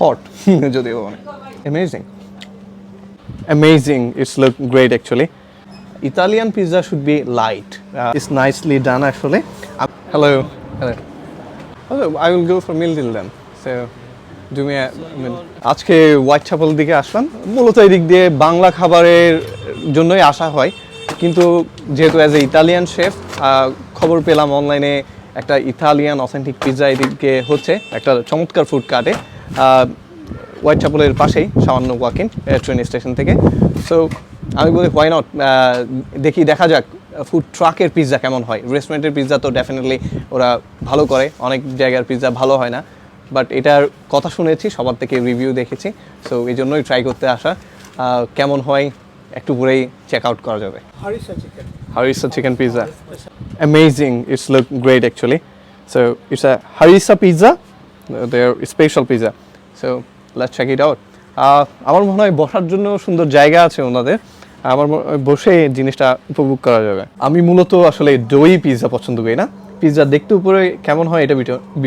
Hot যদিও amazing amazing it's look great actually Italian pizza should be light it's nicely done actually hello hello I will go for meal deal then তুমি আজকে white chapel দিকে আসলাম। মূলত এই দিক দিয়ে বাংলা খাবারের জন্যই আসা হয়। কিন্তু যেহেতু অ্যাজ এ ইতালিয়ান শেফ খবর পেলাম অনলাইনে একটা ইতালিয়ান অথেন্টিক পিৎজা এদিকে হচ্ছে। একটা চমৎকার ফুড কার্টে হোয়াইট চ্যাপেলের পাশেই সামান্য ওয়াকিং ট্রেন স্টেশন থেকে। সো আমি বলি হোয়াই নট দেখি দেখা যাক ফুড ট্রাকের পিৎজা কেমন হয়। রেস্টুরেন্টের পিৎজা তো ডেফিনেটলি ওরা ভালো করে অনেক জায়গার পিৎজা ভালো হয় না। বাট এটার কথা শুনেছি সবার থেকে রিভিউ দেখেছি। সো এই জন্যই ট্রাই করতে আসা। কেমন হয় একটু পরেই চেক আউট করা যাবে। Harissa chicken Harissa amazing it's look It's actually so it's Harissa pizza, uh, their special pizza. So let's check it out. Uh, আমার মনে হয় বসার জন্য সুন্দর জায়গা আছে ওনাদের। আমার বসে জিনিসটা উপভোগ করা যাবে। আমি মূলত আসলে দই পিৎজা পছন্দ করি না। পিৎজা দেখতে উপরে কেমন হয় এটা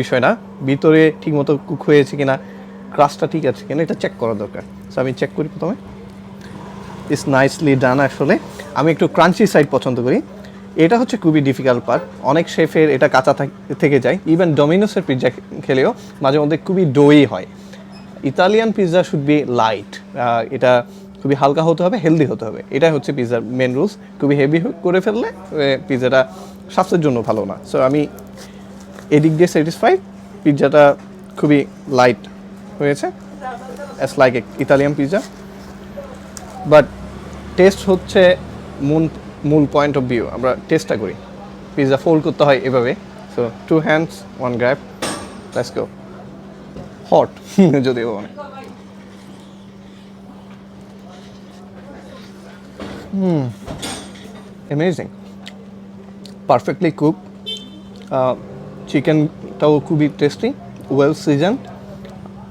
বিষয় না। ভিতরে ঠিকমতো কুক হয়েছে কিনা ক্রাস্টটা ঠিক আছে কিনা এটা চেক করা দরকার। সো আমি চেক করি প্রথমে। ইস নাইসলি ডান আসলে। আমি একটু ক্রাঞ্চি সাইড পছন্দ করি। এটা হচ্ছে খুবই ডিফিকাল্ট পার্ট অনেক শেফের এটা কাঁচা থেকে যায়। ইভেন ডোমিনোসের পিৎজা খেলেও মাঝে মধ্যে খুবই ডোই হয়। Italian pizza should be light এটা খুবই হালকা হতে হবে হেলদি হতে হবে। এটাই হচ্ছে পিৎজার মেন রুলস খুবই হেভি করে ফেললে পিৎজাটা স্বাস্থ্যের জন্য ভালো না। সো আমি এদিক দিয়ে স্যাটিসফাইড পিৎজাটা খুবই লাইট হয়েছে as like Italian pizza but taste হচ্ছে মূল মূল পয়েন্ট অফ ভিউ আমরা টেস্টটা করি। পিৎজা ফোল্ড করতে হয় এভাবে। So two hands one grab let's go hot যদিও মানে। হুম অ্যামেজিং পারফেক্টলি কুক চিকেনটাও খুবই টেস্টি ওয়েল সিজন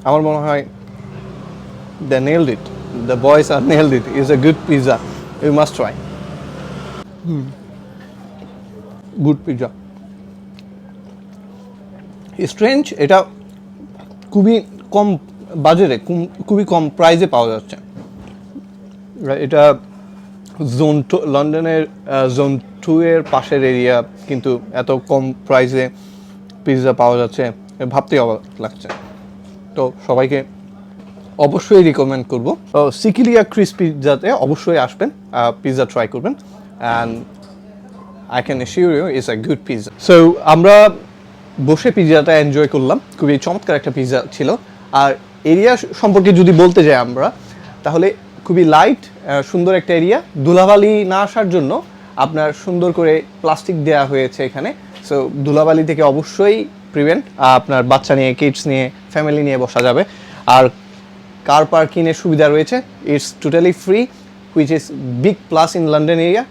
আমার মনে হয় they nailed it. The boys are nailed it. It's a good pizza. Must must try. Good pizza. Strange এটা খুবই কম বাজারে খুবই কম প্রাইসে পাওয়া যাচ্ছে এটা জোন টু লন্ডনের জোন টু এর পাশের এরিয়া কিন্তু এত কম প্রাইসে পিৎজা পাওয়া যাচ্ছে ভাবতেই অবাক লাগছে তো সবাইকে অবশ্যই রিকমেন্ড করব সিকিলিয়া ক্রিস পিৎজাতে অবশ্যই আসবেন পিৎজা ট্রাই করবেন and I can assure you it's a good pizza so আমরা বসে পিৎজাটা এনজয় করলাম। খুবই চমৎকার একটা পিৎজা ছিল। আর এরিয়া সম্পর্কে যদি বলতে যাই আমরা, তাহলে খুবই লাইট সুন্দর একটা এরিয়া ধুলাবালি না আসার জন্য আপনার সুন্দর করে প্লাস্টিক দেওয়া হয়েছে এখানে। সো ধুলাবালি থেকে অবশ্যই প্রিভেন্ট আপনার বাচ্চা নিয়ে কিডস নিয়ে ফ্যামিলি নিয়ে বসা যাবে। আর কার পার্কিংয়ের সুবিধা রয়েছে। It's totally free which is big plus in London area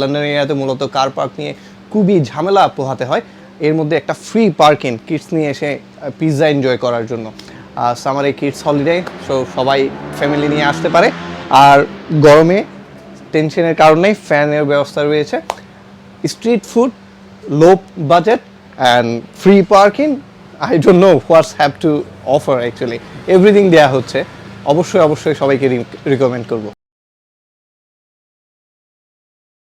London এরিয়াতে মূলত কার পার্ক নিয়ে খুবই ঝামেলা পোহাতে হয়। এর মধ্যে একটা ফ্রি পার্কিং কিডস নিয়ে এসে পিৎজা এনজয় করার জন্য। সামারে কিডস হলিডে সো সবাই ফ্যামিলি নিয়ে আসতে পারে। আর গরমে টেনশনের কারণেই ফ্যানের ব্যবস্থা রয়েছে। Street food low budget and free parking I don't know what's have to offer actually everything দেওয়া হচ্ছে। অবশ্যই অবশ্যই সবাইকে রিকমেন্ড করব।